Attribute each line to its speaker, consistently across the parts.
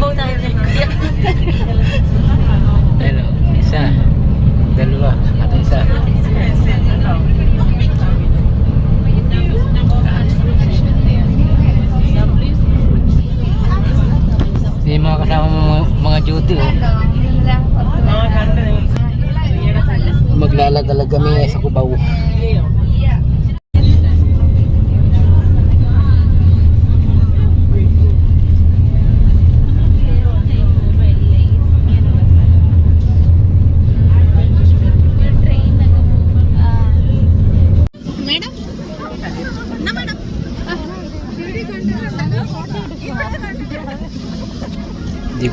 Speaker 1: ng
Speaker 2: Cubao tayo na kuya.
Speaker 1: Hello, isa, dalawa, at isa. Yung mga kasama mga, mga duty oh. Maglalagalag kami sa Cubao.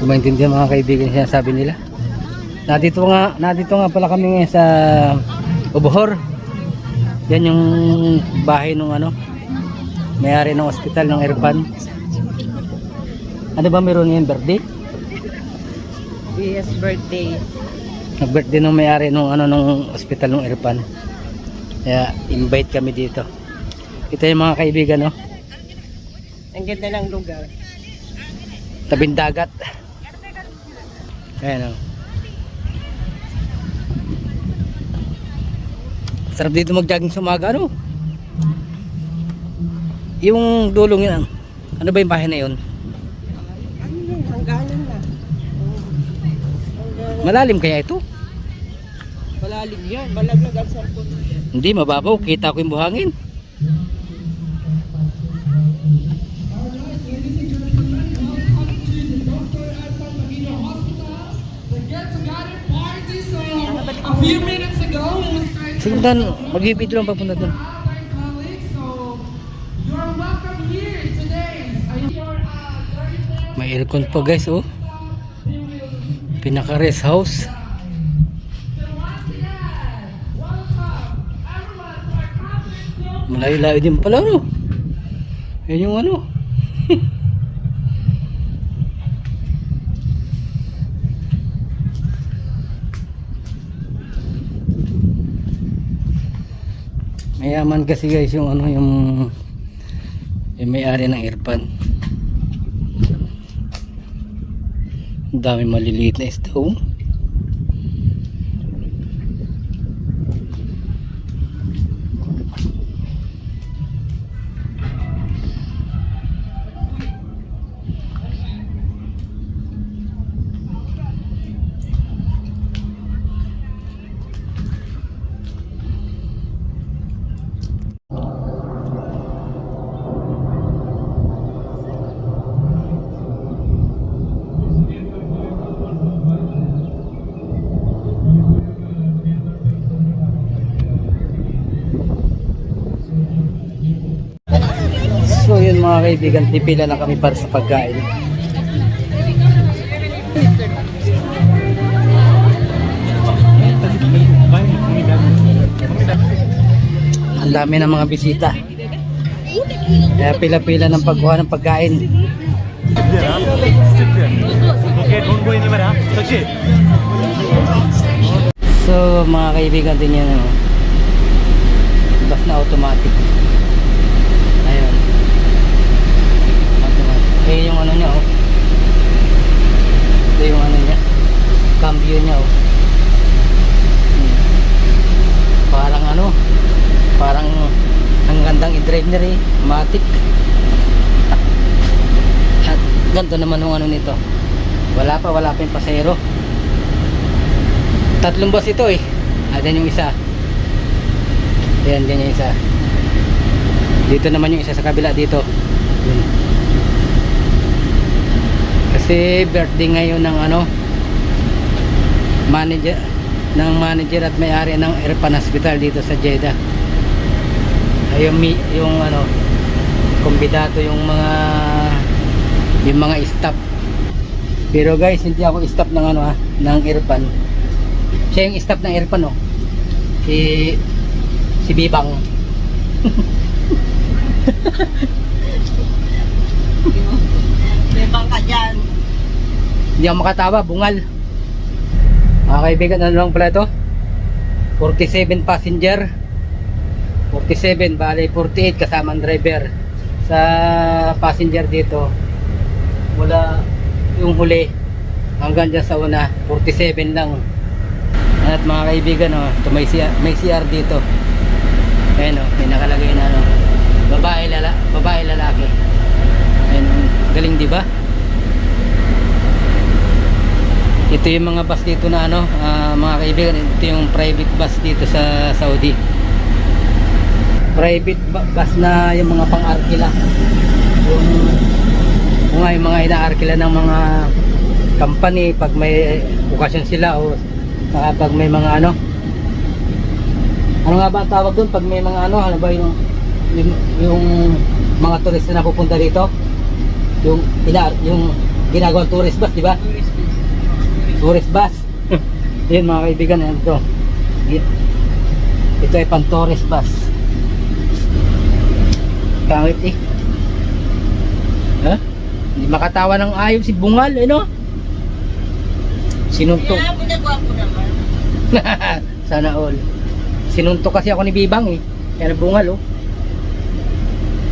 Speaker 1: Ko maintindihan mga kaibigan siya sabi nila. Nadito nga, nadito nga pala kami ngayon sa Ubohor. Yan yung bahay nung ano, may-ari ng ospital ng Irpan. Ano ba meron ngayon birthday?
Speaker 2: Yes, birthday.
Speaker 1: Nag-birthday nung may-ari nung ano nung ospital ng Irpan. Kaya invite kami dito. Ito yung mga kaibigan no,
Speaker 2: Ang ganda ng lugar.
Speaker 1: tabing dagat. Ayan o. Sarap dito mag-jogging sa umaga, ano? Yung dulong yun, ano ba yung bahay na yun? Malalim kaya ito?
Speaker 2: Malalim yan. Malaglag ang cellphone.
Speaker 1: Hindi, mababaw. Kita ko yung buhangin.
Speaker 3: Few minutes ago, we was trying to
Speaker 1: mag-ibig lang papunta doon.
Speaker 3: uh?
Speaker 1: May aircon pa guys, oh. Pinaka rest house. Malayo-layo din pala, no? Yan yung ano. Mayaman kasi guys yung ano yung yung may-ari ng Irpan. Ang dami maliliit na isda kaibigan, pipila na kami para sa pagkain. Ang dami ng mga bisita. Kaya pila-pila ng pagkuha ng pagkain. So mga kaibigan din yan ano. Bus na automatic. Ayun. Automatic. Eh yung ano niya oh. Ito yung ano niya. Cambio niya oh. Hmm. Parang ano. Parang ang rin. Matic. At ganito naman yung ano nito. Wala pa, wala pa yung pasero. Tatlong bus ito eh. Ayan yung isa. Ayan, dyan yung isa. Dito naman yung isa sa kabila dito. Kasi birthday ngayon ng ano manager ng manager at may-ari ng Irfan Hospital dito sa Jeddah. Ay, yung, yung ano kumbidado yung mga yung mga staff. Pero guys, hindi ako staff ng ano ha, ng Irfan. Siya yung staff ng Irfan oh. Si si Bibang.
Speaker 2: May bangka dyan.
Speaker 1: Hindi ako makatawa, bungal. Mga kaibigan, ano lang pala ito? 47 passenger. 47, bale 48 kasama ang driver. sa passenger dito mula yung huli. Hanggang dyan sa una 47 lang. At mga kaibigan oh, ito may, CR, may CR dito. Ayun oh, may nakalagay na ano babae lala babae lalaki. Ayun oh, galing di ba? Ito yung mga bus dito na ano ah, mga kaibigan ito yung private bus dito sa Saudi private bu- bus na yung mga pang-arkila. Yung nga yung mga ina-arkila ng mga company pag may okasyon sila o saka pag may mga ano. Ano nga ba ang tawag doon pag may mga ano ano ba yung yung, yung mga turista na pupunta dito yung ina yung ginagawang tourist bus di ba? Tourist bus. Yun mga kaibigan yan to ito ay pang tourist bus pangit eh. Ha? hindi makatawa ng ayaw si Bungal ano sinuntok.
Speaker 4: Kaya pinagwapo naman.
Speaker 1: sana all. Sinuntok kasi ako ni Bibang eh. Kaya Bungal oh.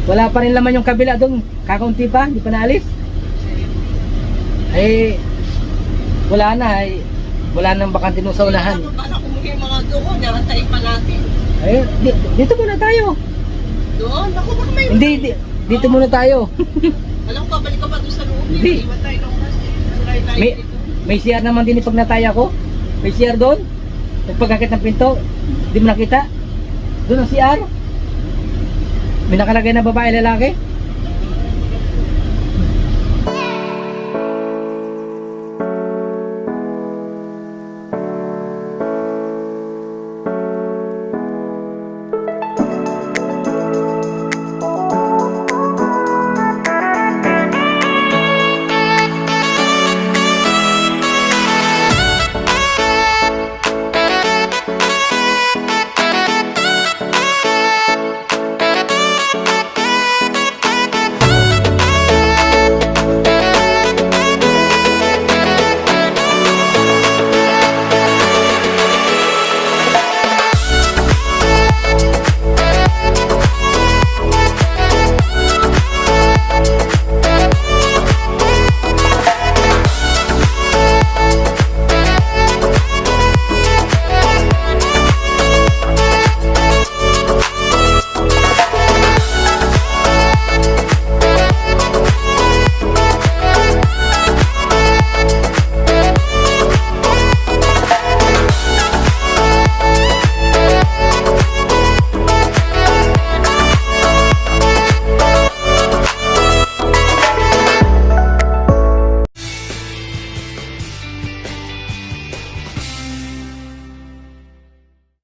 Speaker 1: Wala pa rin laman yung kabila doon. Kakaunti pa hindi pa naalis. Eh wala na eh. Wala nang bakante nung sa unahan.
Speaker 4: Para kumuha yung mga doon, narantay pa natin.
Speaker 1: eh di- dito muna tayo
Speaker 4: Doon, ako baka may...
Speaker 1: hindi di- dito muna tayo.
Speaker 4: Alam ko, balik ka pa doon sa loob.
Speaker 1: Hindi.
Speaker 4: Iwan tayo ng oras. Sulay tayo
Speaker 1: may,
Speaker 4: dito.
Speaker 1: may CR naman din pag nataya ko may CR doon. Pagpagkakit ng pinto. Di mo nakita? Doon ang CR may nakalagay na babae lalaki